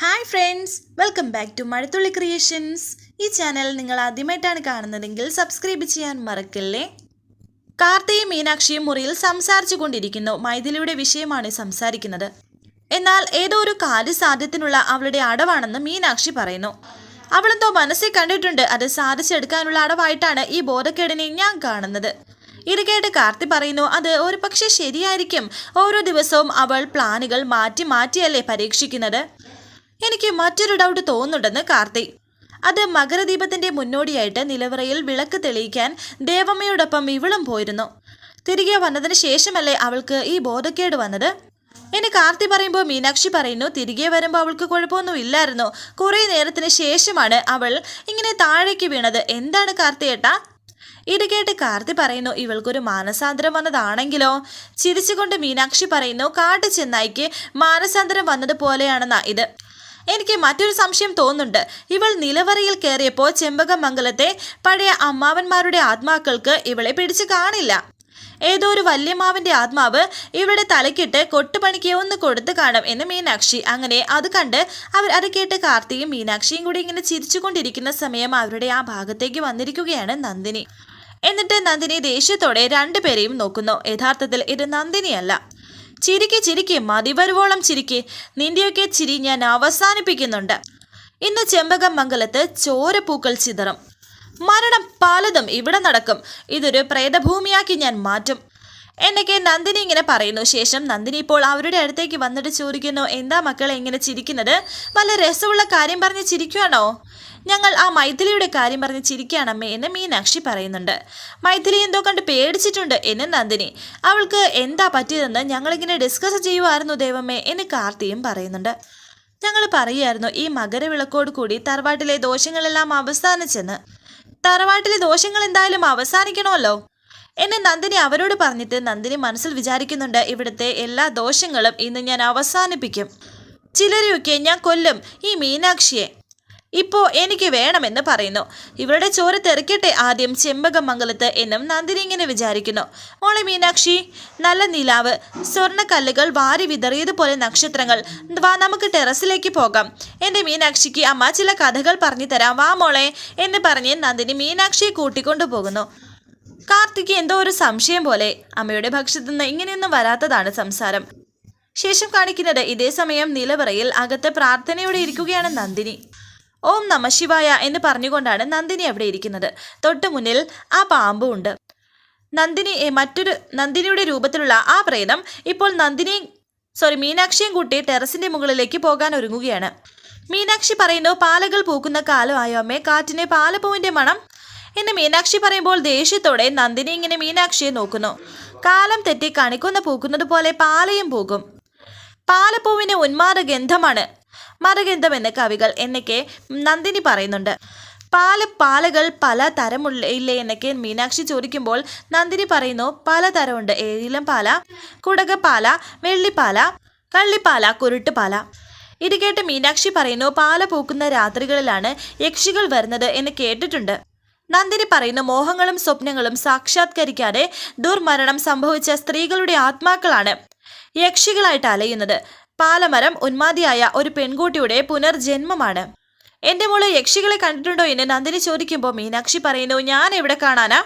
Hi friends welcome back to Mazhathulli creations ഈ channel നിങ്ങൾ ആദ്യമായിട്ടാണ് കാണുന്നതെങ്കിൽ സബ്സ്ക്രൈബ് ചെയ്യാൻ മറക്കല്ലേ? കാർത്തിയും മീനാക്ഷിയും മുറിയിൽ സംസാരിച്ചു കൊണ്ടിരിക്കുന്നു. മൈഥിലിയുടെ വിഷയമാണ് സംസാരിക്കുന്നത്. എന്നാൽ ഏതോ ഒരു കാര്യസാധ്യത്തിനുള്ള അവളുടെ അടവാണെന്ന് മീനാക്ഷി പറയുന്നു. അവളെന്തോ മനസ്സിൽ കണ്ടിട്ടുണ്ട്. അത് സാധിച്ചെടുക്കാനുള്ള അടവായിട്ടാണ് ഈ ബോധക്കേടിനെ ഞാൻ കാണുന്നത്. ഇത് കേട്ട് കാർത്തി പറയുന്നു അത് ഒരു പക്ഷേ ശരിയായിരിക്കും. ഓരോ ദിവസവും അവൾ പ്ലാനുകൾ മാറ്റി മാറ്റിയല്ലേ പരീക്ഷിക്കുന്നത്? എനിക്ക് മറ്റൊരു ഡൗട്ട് തോന്നുന്നുണ്ടെന്ന് കാർത്തി. അത് മകരദീപത്തിന്റെ മുന്നോടിയായിട്ട് നിലവറയിൽ വിളക്ക് തെളിയിക്കാൻ ദേവമ്മയോടൊപ്പം ഇവളും പോയിരുന്നു. തിരികെ വന്നതിന് ശേഷമല്ലേ അവൾക്ക് ഈ ബോധക്കേട് വന്നത്? ഇനി കാർത്തി പറയുമ്പോൾ മീനാക്ഷി പറയുന്നു തിരികെ വരുമ്പോൾ അവൾക്ക് കുഴപ്പമൊന്നും ഇല്ലായിരുന്നു. കുറേ നേരത്തിന് ശേഷമാണ് അവൾ ഇങ്ങനെ താഴേക്ക് വീണത്. എന്താണ് കാർത്തിയേട്ടാ? ഇത് കേട്ട് കാർത്തി പറയുന്നു ഇവൾക്കൊരു മാനസാന്തരം വന്നതാണെങ്കിലോ? ചിരിച്ചുകൊണ്ട് മീനാക്ഷി പറയുന്നു കാട്ടു ചെന്നായിക്ക് മാനസാന്തരം വന്നതുപോലെയാണെന്നാ ഇത്. എനിക്ക് മറ്റൊരു സംശയം തോന്നുന്നുണ്ട്. ഇവൾ നിലവറയിൽ കയറിയപ്പോൾ ചെമ്പകമംഗലത്തെ പഴയ അമ്മാവന്മാരുടെ ആത്മാക്കൾക്ക് ഇവളെ പിടിച്ചു കാണില്ല. ഏതോ ഒരു വല്യമാവിന്റെ ആത്മാവ് ഇവളുടെ തലക്കിട്ട് കൊട്ടുപണിക്ക് ഒന്ന് കൊടുത്തു കാണും എന്ന് മീനാക്ഷി. അങ്ങനെ അത് കണ്ട് അവർ അത് കേട്ട് കാർത്തിയും മീനാക്ഷിയും കൂടി ഇങ്ങനെ ചിരിച്ചുകൊണ്ടിരിക്കുന്ന സമയം അവരുടെ ആ ഭാഗത്തേക്ക് വന്നിരിക്കുകയാണ് നന്ദിനി. എന്നിട്ട് നന്ദിനി ദേഷ്യത്തോടെ രണ്ടുപേരെയും നോക്കുന്നു. യഥാർത്ഥത്തിൽ ഇത് നന്ദിനിയല്ല. ചിരിക്ക് ചിരിക്ക് മതി വരുവോളം ചിരിക്ക് നിന്റെയൊക്കെ ചിരി ഞാൻ അവസാനിപ്പിക്കുന്നുണ്ട്. ഇന്ന് ചെമ്പകം മംഗലത്ത് ചോരപ്പൂക്കൾ ചിതറും. മരണം പലതും ഇവിടെ നടക്കും. ഇതൊരു പ്രേതഭൂമിയാക്കി ഞാൻ മാറ്റും. എന്നൊക്കെ നന്ദിനി ഇങ്ങനെ പറയുന്നു. ശേഷം നന്ദിനി ഇപ്പോൾ അവരുടെ അടുത്തേക്ക് വന്നിട്ട് ചോദിക്കുന്നു എന്താ മക്കളെ ഇങ്ങനെ ചിരിക്കുന്നത്? വല്ല രസമുള്ള കാര്യം പറഞ്ഞ് ചിരിക്കുവാണോ? ഞങ്ങൾ ആ മൈഥിലിയുടെ കാര്യം പറഞ്ഞ് ചിരിക്കുകയാണമ്മേ എന്ന് മീനാക്ഷി പറയുന്നുണ്ട്. മൈഥിലി എന്തോ കണ്ട് പേടിച്ചിട്ടുണ്ട് എന്ന് നന്ദിനി. അവൾക്ക് എന്താ പറ്റിയതെന്ന് ഞങ്ങളിങ്ങനെ ഡിസ്കസ് ചെയ്യുമായിരുന്നു ദൈവമേ എന്ന് കാർത്തിയും പറയുന്നുണ്ട്. ഞങ്ങൾ പറയുമായിരുന്നു ഈ മകരവിളക്കോട് കൂടി തറവാട്ടിലെ ദോഷങ്ങളെല്ലാം അവസാനിച്ചെന്ന്. തറവാട്ടിലെ ദോഷങ്ങൾ എന്തായാലും അവസാനിക്കണമല്ലോ. എന്നെ നന്ദിനി അവരോട് പറഞ്ഞിട്ട് നന്ദിനി മനസ്സിൽ വിചാരിക്കുന്നുണ്ട് ഇവിടുത്തെ എല്ലാ ദോഷങ്ങളും ഇന്ന് ഞാൻ അവസാനിപ്പിക്കും. ചിലരെയൊക്കെ ഞാൻ കൊല്ലും ഈ മീനാക്ഷിയെ. ഇപ്പോൾ എനിക്ക് വേണമെന്ന് പറയുന്നു. ഇവരുടെ ചോര തെറിക്കട്ടെ ആദ്യം ചെമ്പകമംഗലത്ത് എന്നും നന്ദിനി ഇങ്ങനെ വിചാരിക്കുന്നു. മോളെ മീനാക്ഷി നല്ല നിലാവ് സ്വർണക്കല്ലുകൾ വാരി വിതറിയതുപോലെ നക്ഷത്രങ്ങൾ. വാ നമുക്ക് ടെറസിലേക്ക് പോകാം. എന്റെ മീനാക്ഷിക്ക് അമ്മ ചില കഥകൾ പറഞ്ഞു തരാം. വാ മോളെ എന്ന് പറഞ്ഞ് നന്ദിനി മീനാക്ഷിയെ കൂട്ടിക്കൊണ്ടു പോകുന്നു കാർത്തിക്ക് എന്തോ ഒരു സംശയം പോലെ അമ്മയുടെ ഭക്ഷ്യത്തിൽ നിന്ന് ഇങ്ങനെയൊന്നും വരാത്തതാണ് സംസാരം. ശേഷം കാണിക്കുന്നത് ഇതേ സമയം നിലവറയിൽ അകത്ത് പ്രാർത്ഥനയോടെ ഇരിക്കുകയാണ് നന്ദിനി. ഓം നമ ശിവായ എന്ന് പറഞ്ഞുകൊണ്ടാണ് നന്ദിനി അവിടെ ഇരിക്കുന്നത്. തൊട്ടു മുന്നിൽ ആ പാമ്പും ഉണ്ട്. നന്ദിനി മറ്റൊരു നന്ദിനിയുടെ രൂപത്തിലുള്ള ആ പ്രേതം ഇപ്പോൾ നന്ദിനി സോറി മീനാക്ഷിയും കൂട്ടി ടെറസിന്റെ മുകളിലേക്ക് പോകാൻ ഒരുങ്ങുകയാണ്. മീനാക്ഷി പറയുന്നു പാലകൾ പൂക്കുന്ന കാലമായോ അമ്മേ? കാറ്റിനെ പാലപ്പൂവിന്റെ മണം എന്ന് മീനാക്ഷി പറയുമ്പോൾ ദേഷ്യത്തോടെ നന്ദിനി ഇങ്ങനെ മീനാക്ഷിയെ നോക്കുന്നു. കാലം തെറ്റി കണിക്കൊന്ന് പൂക്കുന്നത് പോലെ പാലയും പൂകും പാലപ്പൂവിന് ഉന്മാദ ഗന്ധമാണ്. മതഗന്ധം എന്ന കവികൾ എന്നൊക്കെ നന്ദിനി പറയുന്നുണ്ട്. പാല പാലകൾ പല തരമുള്ള ഇല്ലേ എന്നൊക്കെ മീനാക്ഷി ചോദിക്കുമ്പോൾ നന്ദിനി പറയുന്നു പല തരമുണ്ട്. ഏഴിലം പാല കുടകപ്പാല വെള്ളിപ്പാല കള്ളിപ്പാല കുരുട്ടുപാല ഇത് കേട്ട് മീനാക്ഷി പറയുന്നു പാല പൂക്കുന്ന രാത്രികളിലാണ് യക്ഷികൾ വരുന്നത് എന്ന് കേട്ടിട്ടുണ്ട്. നന്ദിനി പറയുന്ന മോഹങ്ങളും സ്വപ്നങ്ങളും സാക്ഷാത്കരിക്കാതെ ദുർമരണം സംഭവിച്ച സ്ത്രീകളുടെ ആത്മാക്കളാണ് യക്ഷികളായിട്ട് അലയുന്നത്. പാലമരം ഉന്മാതിയായ ഒരു പെൺകുട്ടിയുടെ പുനർജന്മമാണ്. എന്റെ മോൾ യക്ഷികളെ കണ്ടിട്ടുണ്ടോ? എന്ന് നന്ദിനി ചോദിക്കുമ്പോൾ മീനാക്ഷി പറയുന്നു ഞാൻ എവിടെ കാണാനാ?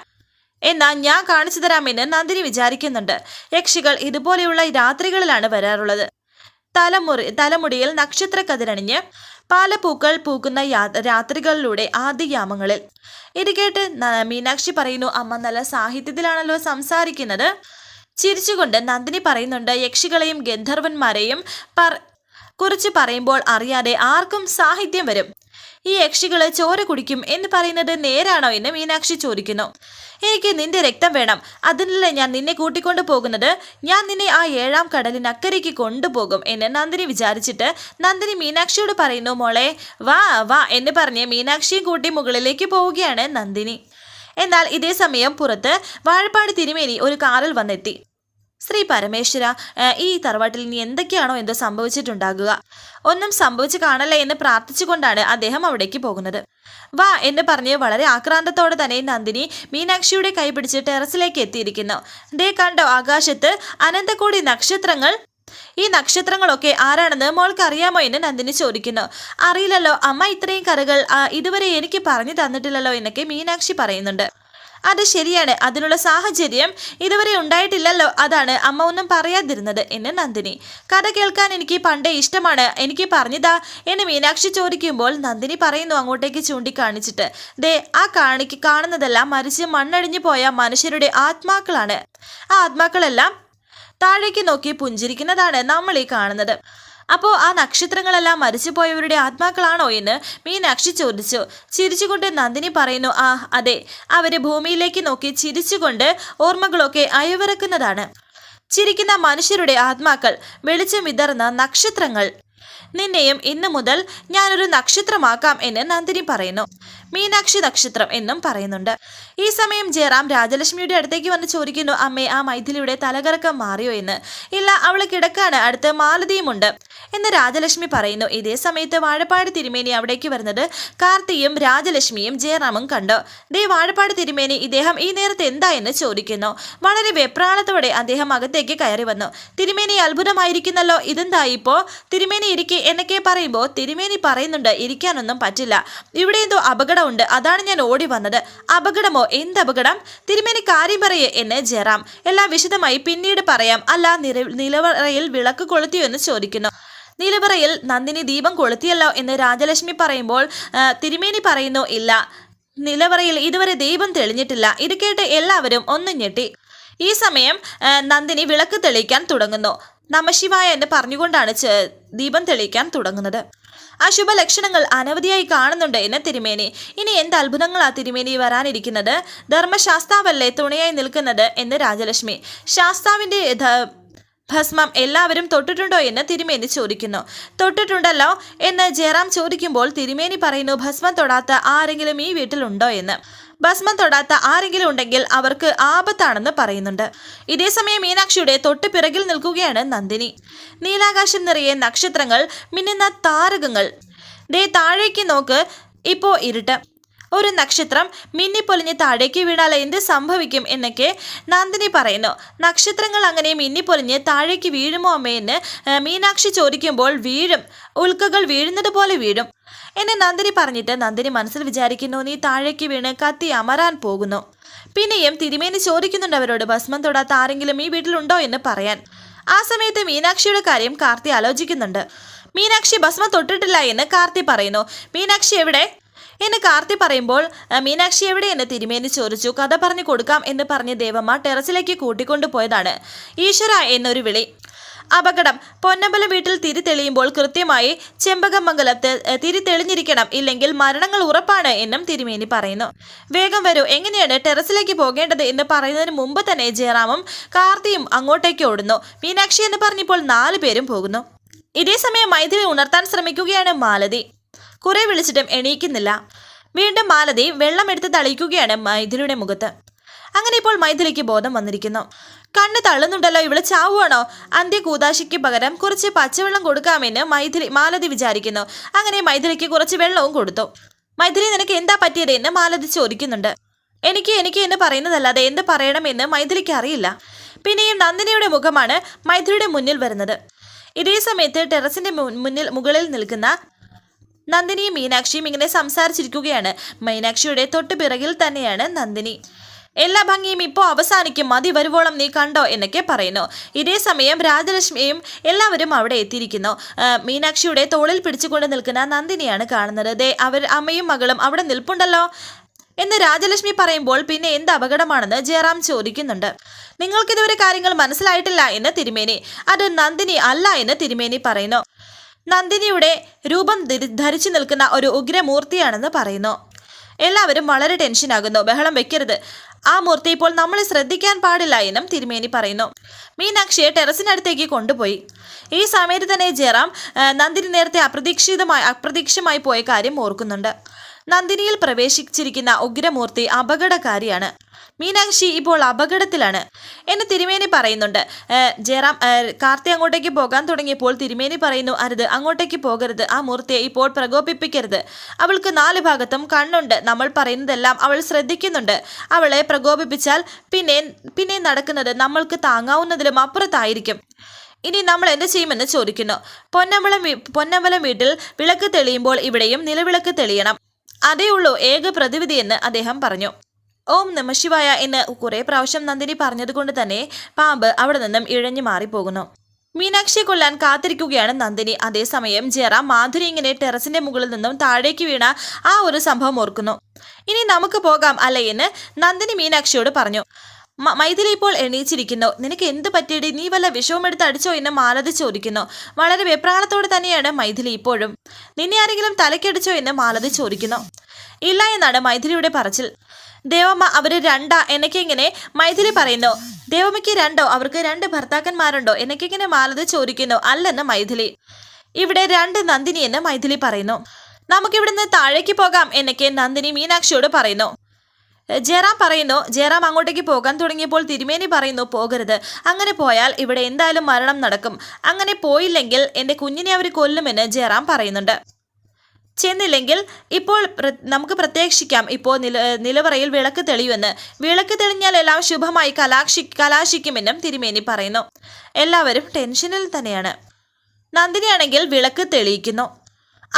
എന്നാൽ ഞാൻ കാണിച്ചു തരാമെന്ന് നന്ദിനി വിചാരിക്കുന്നുണ്ട്. യക്ഷികൾ ഇതുപോലെയുള്ള രാത്രികളിലാണ് വരാറുള്ളത്. തലമുറി തലമുടിയിൽ നക്ഷത്രക്കതിരണിഞ്ഞ് പാലപ്പൂക്കൾ പൂക്കുന്ന രാത്രികളിലൂടെ ആദ്യയാമങ്ങളിൽ ഇത് കേട്ട് മീനാക്ഷി പറയുന്നു അമ്മ നല്ല സാഹിത്യത്തിലാണല്ലോ സംസാരിക്കുന്നത്. ചിരിച്ചുകൊണ്ട് നന്ദിനി പറയുന്നുണ്ട് യക്ഷികളെയും ഗന്ധർവന്മാരെയും കുറിച്ച് പറയുമ്പോൾ അറിയാതെ ആർക്കും സാഹിത്യം വരും. ഈ യക്ഷികൾ ചോര കുടിക്കും എന്ന് പറയുന്നത് നേരാണോ എന്ന് മീനാക്ഷി ചോദിക്കുന്നു. എനിക്ക് നിന്റെ രക്തം വേണം. അതിനല്ലേ ഞാൻ നിന്നെ കൂട്ടിക്കൊണ്ടു പോകുന്നത്? ഞാൻ നിന്നെ ആ ഏഴാം കടലിനക്കരയ്ക്ക് കൊണ്ടുപോകും എന്ന് നന്ദിനി വിചാരിച്ചിട്ട് നന്ദിനി മീനാക്ഷിയോട് പറയുന്നു മോളെ വാ വാ എന്ന് പറഞ്ഞ് മീനാക്ഷിയും കൂട്ടി മുകളിലേക്ക് പോവുകയാണ് നന്ദിനി. എന്നാൽ ഇതേ സമയം പുറത്ത് വാഴപ്പാട് തിരുമേനി ഒരു കാറിൽ വന്നെത്തി. ശ്രീ പരമേശ്വര ഈ തറവാട്ടിൽ ഇനി എന്തൊക്കെയാണോ എന്തോ സംഭവിച്ചിട്ടുണ്ടാകുക? ഒന്നും സംഭവിച്ചു കാണല്ലേ എന്ന് പ്രാർത്ഥിച്ചുകൊണ്ടാണ് അദ്ദേഹം അവിടേക്ക് പോകുന്നത്. വാ എന്ന് പറഞ്ഞ് വളരെ ആക്രാന്തത്തോടെ തന്നെ നന്ദിനി മീനാക്ഷിയുടെ കൈ പിടിച്ച് ടെറസിലേക്ക് എത്തിയിരിക്കുന്നു. ദേ കണ്ടോ ആകാശത്ത് അനന്തകോടി നക്ഷത്രങ്ങൾ? ഈ നക്ഷത്രങ്ങളൊക്കെ ആരാണെന്ന് മോൾക്ക് അറിയാമോ എന്ന് നന്ദിനി ചോദിക്കുന്നു. അറിയില്ലല്ലോ അമ്മ ഇത്രയും കഥകൾ ഇതുവരെ എനിക്ക് പറഞ്ഞു തന്നിട്ടില്ലല്ലോ എന്നൊക്കെ മീനാക്ഷി പറയുന്നുണ്ട്. അത് ശരിയാണ്. അതിനുള്ള സാഹചര്യം ഇതുവരെ ഉണ്ടായിട്ടില്ലല്ലോ. അതാണ് അമ്മ ഒന്നും പറയാതിരുന്നത് എന്ന് നന്ദിനി. കഥ കേൾക്കാൻ എനിക്ക് പണ്ടേ ഇഷ്ടമാണ്. എനിക്ക് പറഞ്ഞതാ എന്ന് മീനാക്ഷി ചോദിക്കുമ്പോൾ നന്ദിനി പറയുന്നു അങ്ങോട്ടേക്ക് ചൂണ്ടിക്കാണിച്ചിട്ട്. ദേ ആ കാണിക്ക് കാണുന്നതെല്ലാം മരിച്ച് മണ്ണടിഞ്ഞു പോയ മനുഷ്യരുടെ ആത്മാക്കളാണ്. ആ ആത്മാക്കളെല്ലാം താഴേക്ക് നോക്കി പുഞ്ചിരിക്കുന്നതാണ് നമ്മൾ ഈ കാണുന്നത്. അപ്പോൾ ആ നക്ഷത്രങ്ങളെല്ലാം മരിച്ചുപോയവരുടെ ആത്മാക്കളാണോ എന്ന് മീനാക്ഷി ചോദിച്ചു. ചിരിച്ചുകൊണ്ട് നന്ദിനി പറയുന്നു ആ അതെ. അവർ ഭൂമിയിലേക്ക് നോക്കി ചിരിച്ചുകൊണ്ട് ഓർമ്മകളൊക്കെ അയവിറക്കുന്നതാണ്. ചിരിക്കുന്ന മനുഷ്യരുടെ ആത്മാക്കൾ വെളിച്ചം വിതർന്ന നക്ഷത്രങ്ങൾ. നിന്നെയും ഇന്നു മുതൽ ഞാനൊരു നക്ഷത്രമാക്കാം എന്ന് നന്ദിനി പറയുന്നു. മീനാക്ഷി നക്ഷത്രം എന്നും പറയുന്നുണ്ട്. ഈ സമയം ജയറാം രാജലക്ഷ്മിയുടെ അടുത്തേക്ക് വന്ന് ചോദിക്കുന്നു അമ്മേ ആ മൈഥിലിയുടെ തലകറക്കം മാറിയോ എന്ന്? ഇല്ല അവൾ കിടക്കാണ്. അടുത്ത് മാലതിയുമുണ്ട്. എന്ന് രാജലക്ഷ്മി പറയുന്നു. ഇതേ സമയത്ത് വാഴപ്പാട് തിരുമേനി അവിടേക്ക് വരുന്നത് കാർത്തിയും രാജലക്ഷ്മിയും ജയറാമും കണ്ടു. ദേ വാഴപ്പാട് തിരുമേനി ഇദ്ദേഹം ഈ നേരത്തെ എന്താ എന്ന് ചോദിക്കുന്നു. വളരെ വെപ്രാളത്തോടെ അദ്ദേഹം അകത്തേക്ക് കയറി വന്നു. തിരുമേനി അത്ഭുതമായിരിക്കുന്നല്ലോ. ഇതെന്താ ഇപ്പോ? തിരുമേനി ഇരിക്കെ എന്നൊക്കെ പറയുമ്പോൾ തിരുമേനി പറയുന്നുണ്ട് ഇരിക്കാനൊന്നും പറ്റില്ല. ഇവിടെ എന്തോ അപകടമുണ്ട്. അതാണ് ഞാൻ ഓടി വന്നത്. അപകടമോ? എന്ത് അപകടം? തിരുമേനി കാര്യം പറയേ എന്ന് ജയറാം. എല്ലാം വിശദമായി പിന്നീട് പറയാം. അല്ല നിലവറയിൽ വിളക്ക് കൊളുത്തിയോ എന്ന് ചോദിക്കുന്നു. നിലവറയിൽ നന്ദിനി ദീപം കൊളുത്തിയല്ലോ എന്ന് രാജലക്ഷ്മി പറയുമ്പോൾ തിരുമേനി പറയുന്നു ഇല്ല. നിലവറയിൽ ഇതുവരെ ദീപം തെളിഞ്ഞിട്ടില്ല. ഇത് കേട്ട് എല്ലാവരും ഒന്നും ഞെട്ടി. ഈ സമയം നന്ദിനി വിളക്ക് തെളിയിക്കാൻ തുടങ്ങുന്നു. നമശിവായ എന്ന് പറഞ്ഞുകൊണ്ടാണ് ദീപം തെളിയിക്കാൻ തുടങ്ങുന്നത്. അശുഭ ലക്ഷണങ്ങൾ അനവധിയായി കാണുന്നുണ്ട് എന്ന് തിരുമേനി. ഇനി എന്ത് അത്ഭുതങ്ങളാ തിരുമേനി വരാനിരിക്കുന്നത്? ധർമ്മശാസ്താവല്ലേ തുണയായി നിൽക്കുന്നത് എന്ന് രാജലക്ഷ്മി. ശാസ്താവിന്റെ ഭസ്മം എല്ലാവരും തൊട്ടിട്ടുണ്ടോ എന്ന് തിരുമേനി ചോദിക്കുന്നു. തൊട്ടിട്ടുണ്ടല്ലോ എന്ന് ജയറാം ചോദിക്കുമ്പോൾ തിരുമേനി പറയുന്നു ഭസ്മം തൊടാത്ത ആരെങ്കിലും ഈ വീട്ടിലുണ്ടോ? എന്ന്. ഭസ്മം തൊടാത്ത ആരെങ്കിലും ഉണ്ടെങ്കിൽ അവർക്ക് ആപത്താണെന്ന് പറയുന്നുണ്ട്. ഇതേസമയം മീനാക്ഷിയുടെ തൊട്ട് പിറകിൽ നിൽക്കുകയാണ് നന്ദിനി. നീലാകാശം നിറയെ നക്ഷത്രങ്ങൾ മിന്നുന്ന താരകങ്ങൾ. ദേ താഴേക്ക് നോക്ക്. ഇപ്പോ ഇരുട്ട്. ഒരു നക്ഷത്രം മിന്നിപ്പൊലിഞ്ഞ് താഴേക്ക് വീണാൽ എന്ത് സംഭവിക്കും എന്നൊക്കെ നന്ദിനി പറയുന്നു. നക്ഷത്രങ്ങൾ അങ്ങനെ മിന്നിപ്പൊലിഞ്ഞ് താഴേക്ക് വീഴുമോ അമ്മയെന്ന് മീനാക്ഷി ചോദിക്കുമ്പോൾ വീഴും. ഉൽക്കകൾ വീഴുന്നത് പോലെ വീഴും. എന്നെ നന്ദിനി പറഞ്ഞിട്ട് നന്ദിനി മനസ്സിൽ വിചാരിക്കുന്നു നീ താഴേക്ക് വീണ് കത്തി അമരാൻ പോകുന്നു. പിന്നെയും തിരുമേനി ചോദിക്കുന്നുണ്ട് അവരോട് ഭസ്മം തൊടാത്ത ആരെങ്കിലും ഈ വീട്ടിലുണ്ടോ? എന്ന് പറയാൻ. ആ സമയത്ത് മീനാക്ഷിയുടെ കാര്യം കാർത്തി ആലോചിക്കുന്നുണ്ട്. മീനാക്ഷി ഭസ്മം തൊട്ടിട്ടില്ല എന്ന് കാർത്തി പറയുന്നു. മീനാക്ഷി എവിടെ? എന്ന് കാർത്തി പറയുമ്പോൾ മീനാക്ഷി എവിടെ? എന്ന് തിരുമേനി ചോദിച്ചു. കഥ പറഞ്ഞു കൊടുക്കാം എന്ന് പറഞ്ഞ് ദേവമ്മ ടെറസിലേക്ക് കൂട്ടിക്കൊണ്ടു പോയതാണ് ഈശ്വര എന്നൊരു വിളി. അപകടം. പൊന്നമ്പലം വീട്ടിൽ തിരി തെളിയുമ്പോൾ കൃത്യമായി ചെമ്പകമംഗലത്ത് തിരി തെളിഞ്ഞിരിക്കണം ഇല്ലെങ്കിൽ മരണങ്ങൾ ഉറപ്പാണ് എന്നും തിരുമേനി പറയുന്നു. വേഗം വരൂ. എങ്ങനെയാണ് ടെറസിലേക്ക് പോകേണ്ടത് എന്ന് പറയുന്നതിന് മുമ്പ് തന്നെ ജയറാമും കാർത്തിയും അങ്ങോട്ടേക്ക് ഓടുന്നു. മീനാക്ഷി എന്ന് പറഞ്ഞപ്പോൾ നാലു പേരും പോകുന്നു. ഇതേ സമയം മൈഥിലി ഉണർത്താൻ ശ്രമിക്കുകയാണ് മാലതി. കുറെ വിളിച്ചിട്ടും എണീക്കുന്നില്ല. വീണ്ടും മാലതി വെള്ളം എടുത്ത് തളിക്കുകയാണ് മൈഥിലിയുടെ മുഖത്ത്. അങ്ങനെ ഇപ്പോൾ മൈഥിലിക്ക് ബോധം വന്നിരിക്കുന്നു. കണ്ണ് തള്ളുന്നുണ്ടല്ലോ ഇവിടെ ചാവുകയാണോ അന്ത്യ കൂതാശിക്ക് പകരം കുറച്ച് പച്ചവെള്ളം കൊടുക്കാമെന്ന് മൈഥിലി മാലതി വിചാരിക്കുന്നു. അങ്ങനെ മൈഥിലിക്ക് കുറച്ച് വെള്ളവും കൊടുത്തു. മൈഥിലി നിനക്ക് എന്താ പറ്റിയത് എന്ന് മാലതി ചോദിക്കുന്നുണ്ട്. എനിക്ക് എനിക്ക് എന്ന് പറയുന്നതല്ലാതെ എന്ത് പറയണമെന്ന് മൈഥിലിക്ക് അറിയില്ല. പിന്നെയും നന്ദിനിയുടെ മുഖമാണ് മൈഥിലിയുടെ മുന്നിൽ വരുന്നത്. ഇതേ സമയത്ത് ടെറസിന്റെ മുന്നിൽ മുകളിൽ നിൽക്കുന്ന നന്ദിനിയും മീനാക്ഷിയും ഇങ്ങനെ സംസാരിച്ചിരിക്കുകയാണ്. മീനാക്ഷിയുടെ തൊട്ട് പിറകിൽ തന്നെയാണ് നന്ദിനി. എല്ലാ ഭംഗിയും ഇപ്പോൾ അവസാനിക്കും. മതി വരുവോളം നീ കണ്ടോ എന്നൊക്കെ പറയുന്നു. ഇതേ സമയം രാജലക്ഷ്മിയും എല്ലാവരും അവിടെ എത്തിയിരിക്കുന്നു. മീനാക്ഷിയുടെ തോളിൽ പിടിച്ചുകൊണ്ട് നിൽക്കുന്ന നന്ദിനിയാണ് കാണുന്നത്. ദേ അവർ അമ്മയും മകളും അവിടെ നിൽപ്പുണ്ടല്ലോ എന്ന് രാജലക്ഷ്മി പറയുമ്പോൾ പിന്നെ എന്ത് അപകടമാണെന്ന് ജയറാം ചോദിക്കുന്നുണ്ട്. നിങ്ങൾക്കിതുവരെ കാര്യങ്ങൾ മനസ്സിലായിട്ടില്ല എന്ന് തിരുമേനി. അത് നന്ദിനി അല്ല എന്ന് തിരുമേനി പറയുന്നു. നന്ദിനിയുടെ രൂപം ധരിച്ചു നിൽക്കുന്ന ഒരു ഉഗ്രമൂർത്തിയാണെന്ന് പറയുന്നു. എല്ലാവരും വളരെ ടെൻഷനാകുന്നു. ബഹളം വെക്കരുത്. ആ മൂർത്തി ഇപ്പോൾ നമ്മൾ ശ്രദ്ധിക്കാൻ പാടില്ല എന്നും തിരുമേനി പറയുന്നു. മീനാക്ഷിയെ ടെറസിനടുത്തേക്ക് കൊണ്ടുപോയി. ഈ സമയത്ത് തന്നെ ജയറാം നന്ദിനി നേരത്തെ അപ്രതീക്ഷിതമായി അപ്രതീക്ഷമായി പോയ കാര്യം ഓർക്കുന്നുണ്ട്. നന്ദിനിയിൽ പ്രവേശിച്ചിരിക്കുന്ന ഉഗ്രമൂർത്തി അപകടകാരിയാണ്. മീനാക്ഷി ഇപ്പോൾ അപകടത്തിലാണ് എന്ന് തിരുമേനി പറയുന്നുണ്ട്. ജയറാം കാർത്തി അങ്ങോട്ടേക്ക് പോകാൻ തുടങ്ങിയപ്പോൾ തിരുമേനി പറയുന്നു അരുത് അങ്ങോട്ടേക്ക് പോകരുത്. ആ മൂർത്തിയെ ഇപ്പോൾ പ്രകോപിപ്പിക്കരുത്. അവൾക്ക് നാല് ഭാഗത്തും കണ്ണുണ്ട്. നമ്മൾ പറയുന്നതെല്ലാം അവൾ ശ്രദ്ധിക്കുന്നുണ്ട്. അവളെ പ്രകോപിപ്പിച്ചാൽ പിന്നെ പിന്നെ നടക്കുന്നത് നമ്മൾക്ക് താങ്ങാവുന്നതിലും അപ്പുറത്തായിരിക്കും. ഇനി നമ്മൾ എന്ത് ചെയ്യുമെന്ന് ചോദിക്കുന്നു. പൊന്നമ്പലം പൊന്നമ്പലം വീട്ടിൽ വിളക്ക് തെളിയുമ്പോൾ ഇവിടെയും നിലവിളക്ക് തെളിയണം. അതേ ഉള്ളൂ ഏക പ്രതിവിധിയെന്ന് അദ്ദേഹം പറഞ്ഞു. ഓം നമശിവായ എന്ന് കുറെ പ്രാവശ്യം നന്ദിനി പറഞ്ഞതുകൊണ്ട് തന്നെ പാമ്പ് അവിടെ നിന്നും ഇഴഞ്ഞു മാറിപ്പോകുന്നു. മീനാക്ഷിയെ കൊല്ലാൻ കാത്തിരിക്കുകയാണ് നന്ദിനി. അതേസമയം ജയറാം മാധുരി ഇങ്ങനെ ടെറസിന്റെ മുകളിൽ നിന്നും താഴേക്ക് വീണ ആ ഒരു സംഭവം ഓർക്കുന്നു. ഇനി നമുക്ക് പോകാം അല്ലേ എന്ന് നന്ദിനി മീനാക്ഷിയോട് പറഞ്ഞു. മൈഥിലി ഇപ്പോൾ എണീച്ചിരിക്കുന്നു. നിനക്ക് എന്ത് പറ്റിയടി? നീ വല്ല വിഷവും എടുത്ത് അടിച്ചോ എന്ന് മാലതി ചോദിക്കുന്നു. വളരെ വെപ്രാളത്തോടെ തന്നെയാണ് മൈഥിലി ഇപ്പോഴും. നിന്നെ ആരെങ്കിലും തലക്കടിച്ചോ എന്ന് മാലതി ചോദിക്കുന്നു. ഇല്ല എന്നാണ് മൈഥിലിയുടെ പറച്ചിൽ. ദേവമ്മ അവർ രണ്ടാ എനിക്കിങ്ങനെ മൈഥിലി പറയുന്നു. ദേവമ്മയ്ക്ക് രണ്ടോ? അവർക്ക് രണ്ട് ഭർത്താക്കന്മാരുണ്ടോ? എനിക്കിങ്ങനെ മാലതി ചോദിക്കുന്നു. അല്ലെന്ന് മൈഥിലി. ഇവിടെ രണ്ട് നന്ദിനി എന്ന് മൈഥിലി പറയുന്നു. നമുക്കിവിടുന്ന് താഴേക്ക് പോകാം എന്നൊക്കെ നന്ദിനി മീനാക്ഷിയോട് പറയുന്നു. ജയറാം പറയുന്നു ജയറാം അങ്ങോട്ടേക്ക് പോകാൻ തുടങ്ങിയപ്പോൾ തിരുമേനി പറയുന്നു പോകരുത്. അങ്ങനെ പോയാൽ ഇവിടെ എന്തായാലും മരണം നടക്കും. അങ്ങനെ പോയില്ലെങ്കിൽ എന്റെ കുഞ്ഞിനെ അവർ കൊല്ലുമെന്ന് ജയറാം പറയുന്നുണ്ട്. ചെന്നില്ലെങ്കിൽ ഇപ്പോൾ നമുക്ക് പ്രത്യേക്ഷിക്കാം. ഇപ്പോൾ നില നിലവറയിൽ വിളക്ക് തെളിയുമെന്ന്. വിളക്ക് തെളിഞ്ഞാൽ എല്ലാം ശുഭമായി കലാക്ഷി കലാശിക്കുമെന്നും തിരുമേനി പറയുന്നു. എല്ലാവരും ടെൻഷനിൽ തന്നെയാണ്. നന്ദിനിയാണെങ്കിൽ വിളക്ക് തെളിയിക്കുന്നു.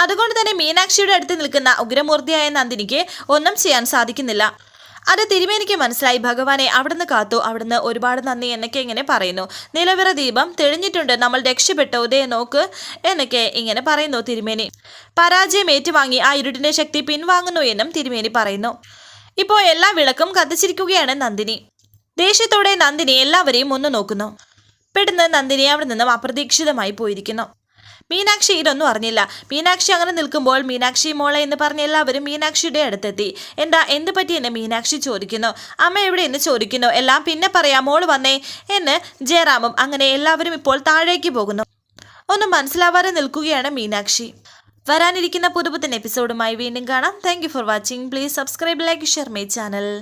അതുകൊണ്ട് തന്നെ മീനാക്ഷിയുടെ അടുത്ത് നിൽക്കുന്ന ഉഗ്രമൂർത്തിയായ നന്ദിനിക്ക് ഒന്നും ചെയ്യാൻ സാധിക്കുന്നില്ല. അത് തിരുമേനിക്ക് മനസ്സിലായി. ഭഗവാനെ അവിടുന്ന് കാത്തു. അവിടുന്ന് ഒരുപാട് നന്ദി എന്നൊക്കെ ഇങ്ങനെ പറയുന്നു. നിലവിറ ദീപം തെളിഞ്ഞിട്ടുണ്ട്. നമ്മൾ രക്ഷപ്പെട്ടു. ദേ നോക്ക് എന്നൊക്കെ ഇങ്ങനെ പറയുന്നു തിരുമേനി. പരാജയം ഏറ്റുവാങ്ങി. ആ ഇരുട്ടിന്റെ ശക്തി പിൻവാങ്ങുന്നു എന്നും തിരുമേനി പറയുന്നു. ഇപ്പോൾ എല്ലാ വിളക്കും കത്തിച്ചിരിക്കുകയാണ് നന്ദിനി. ദേഷ്യത്തോടെ നന്ദിനി എല്ലാവരെയും ഒന്ന് നോക്കുന്നു. പെട്ടെന്ന് നന്ദിനി അവിടെ നിന്നും അപ്രതീക്ഷിതമായി പോയിരിക്കുന്നു. മീനാക്ഷി ഇതൊന്നും അറിഞ്ഞില്ല. മീനാക്ഷി അങ്ങനെ നിൽക്കുമ്പോൾ മീനാക്ഷി മോളെ എന്ന് പറഞ്ഞ എല്ലാവരും മീനാക്ഷിയുടെ അടുത്തെത്തി. എന്താ എന്ത് പറ്റി എന്നെ മീനാക്ഷി ചോദിക്കുന്നു. അമ്മ എവിടെ എന്ന് ചോദിക്കുന്നു. എല്ലാം പിന്നെ പറയാം. മോൾ വന്നേ എന്ന് ജയറാമും അങ്ങനെ എല്ലാവരും ഇപ്പോൾ താഴേക്ക് പോകുന്നു. ഒന്നും മനസ്സിലാവാതെ നിൽക്കുകയാണ് മീനാക്ഷി. വരാനിരിക്കുന്ന പുതുപുത്തൻ എപ്പിസോഡുമായി വീണ്ടും കാണാം. Thank for watching please subscribe like share my channel